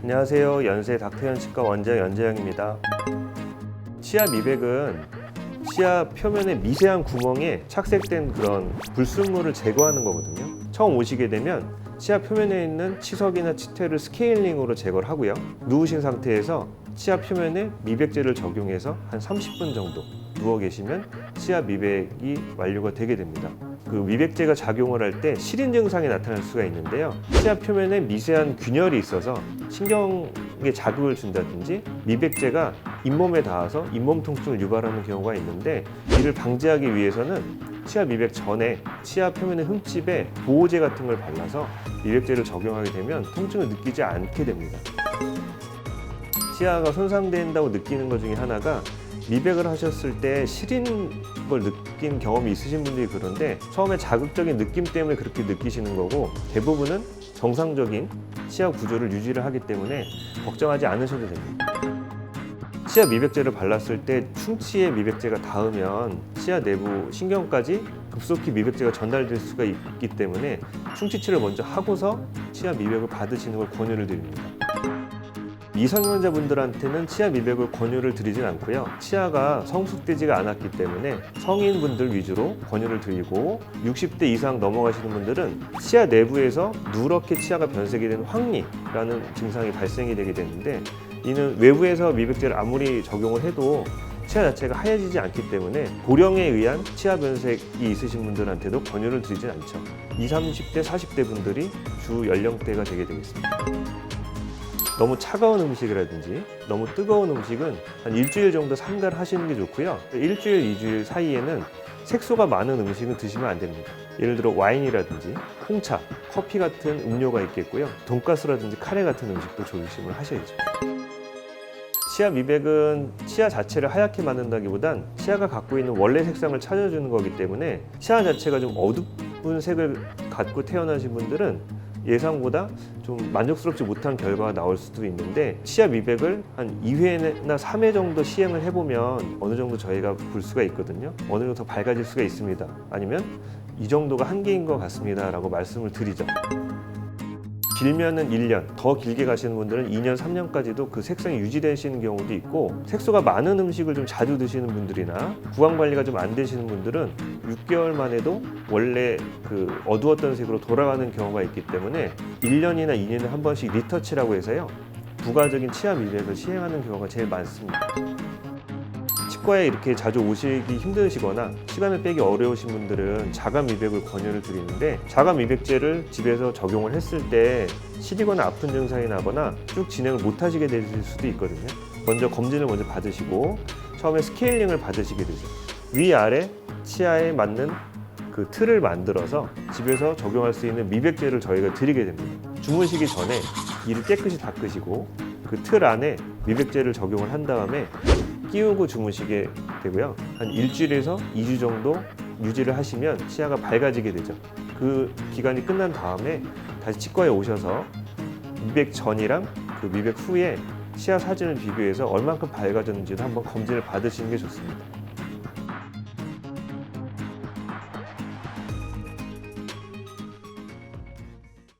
안녕하세요. 연세 닥터현 치과 원장 연재영입니다. 치아 미백은 치아 표면의 미세한 구멍에 착색된 그런 불순물을 제거하는 거거든요. 처음 오시게 되면 치아 표면에 있는 치석이나 치태를 스케일링으로 제거를 하고요. 누우신 상태에서 치아 표면에 미백제를 적용해서 한 30분 정도 누워 계시면 치아 미백이 완료가 되게 됩니다. 그 미백제가 작용을 할 때 시린 증상이 나타날 수가 있는데요. 치아 표면에 미세한 균열이 있어서 신경에 자극을 준다든지 미백제가 잇몸에 닿아서 잇몸 통증을 유발하는 경우가 있는데 이를 방지하기 위해서는 치아 미백 전에 치아 표면의 흠집에 보호제 같은 걸 발라서 미백제를 적용하게 되면 통증을 느끼지 않게 됩니다. 치아가 손상된다고 느끼는 것 중에 하나가 미백을 하셨을 때 시린 걸 느낀 경험이 있으신 분들이 그런데 처음에 자극적인 느낌 때문에 그렇게 느끼시는 거고 대부분은 정상적인 치아 구조를 유지를 하기 때문에 걱정하지 않으셔도 됩니다. 치아 미백제를 발랐을 때 충치에 미백제가 닿으면 치아 내부 신경까지 급속히 미백제가 전달될 수가 있기 때문에 충치치를 먼저 하고서 치아 미백을 받으시는 걸 권유를 드립니다. 미성년자분들한테는 치아 미백을 권유를 드리진 않고요. 치아가 성숙되지가 않았기 때문에 성인분들 위주로 권유를 드리고 60대 이상 넘어가시는 분들은 치아 내부에서 누렇게 치아가 변색이 되는 황리라는 증상이 발생이 되게 되는데 이는 외부에서 미백제를 아무리 적용을 해도 치아 자체가 하얘지지 않기 때문에 고령에 의한 치아 변색이 있으신 분들한테도 권유를 드리진 않죠. 20, 30대, 40대 분들이 주 연령대가 되게 되겠습니다. 너무 차가운 음식이라든지 너무 뜨거운 음식은 한 일주일 정도 삼가를 하시는 게 좋고요. 일주일, 이주일 사이에는 색소가 많은 음식은 드시면 안 됩니다. 예를 들어 와인이라든지 홍차, 커피 같은 음료가 있겠고요. 돈가스라든지 카레 같은 음식도 조심을 하셔야죠. 치아 미백은 치아 자체를 하얗게 만든다기보단 치아가 갖고 있는 원래 색상을 찾아주는 거기 때문에 치아 자체가 좀 어두운 색을 갖고 태어나신 분들은 예상보다 좀 만족스럽지 못한 결과가 나올 수도 있는데 치아 미백을 한 2회나 3회 정도 시행을 해보면 어느 정도 저희가 볼 수가 있거든요. 어느 정도 더 밝아질 수가 있습니다. 아니면 이 정도가 한계인 것 같습니다. 라고 말씀을 드리죠. 길면은 1년, 더 길게 가시는 분들은 2년, 3년까지도 그 색상이 유지되시는 경우도 있고 색소가 많은 음식을 좀 자주 드시는 분들이나 구강 관리가 좀 안 되시는 분들은 6개월만 해도 원래 그 어두웠던 색으로 돌아가는 경우가 있기 때문에 1년이나 2년에 한 번씩 리터치라고 해서요. 부가적인 치아 미백을 시행하는 경우가 제일 많습니다. 치과에 이렇게 자주 오시기 힘드시거나 시간을 빼기 어려우신 분들은 자가 미백을 권유를 드리는데 자가 미백제를 집에서 적용을 했을 때 시리거나 아픈 증상이 나거나 쭉 진행을 못 하시게 되실 수도 있거든요. 먼저 검진을 먼저 받으시고 처음에 스케일링을 받으시게 되죠. 위아래 치아에 맞는 그 틀을 만들어서 집에서 적용할 수 있는 미백제를 저희가 드리게 됩니다. 주무시기 전에 이를 깨끗이 닦으시고 그 틀 안에 미백제를 적용을 한 다음에 끼우고 주무시게 되고요. 한 일주일에서 2주 정도 유지를 하시면 치아가 밝아지게 되죠. 그 기간이 끝난 다음에 다시 치과에 오셔서 미백 전이랑 그 미백 후에 치아 사진을 비교해서 얼만큼 밝아졌는지도 한번 검진을 받으시는 게 좋습니다.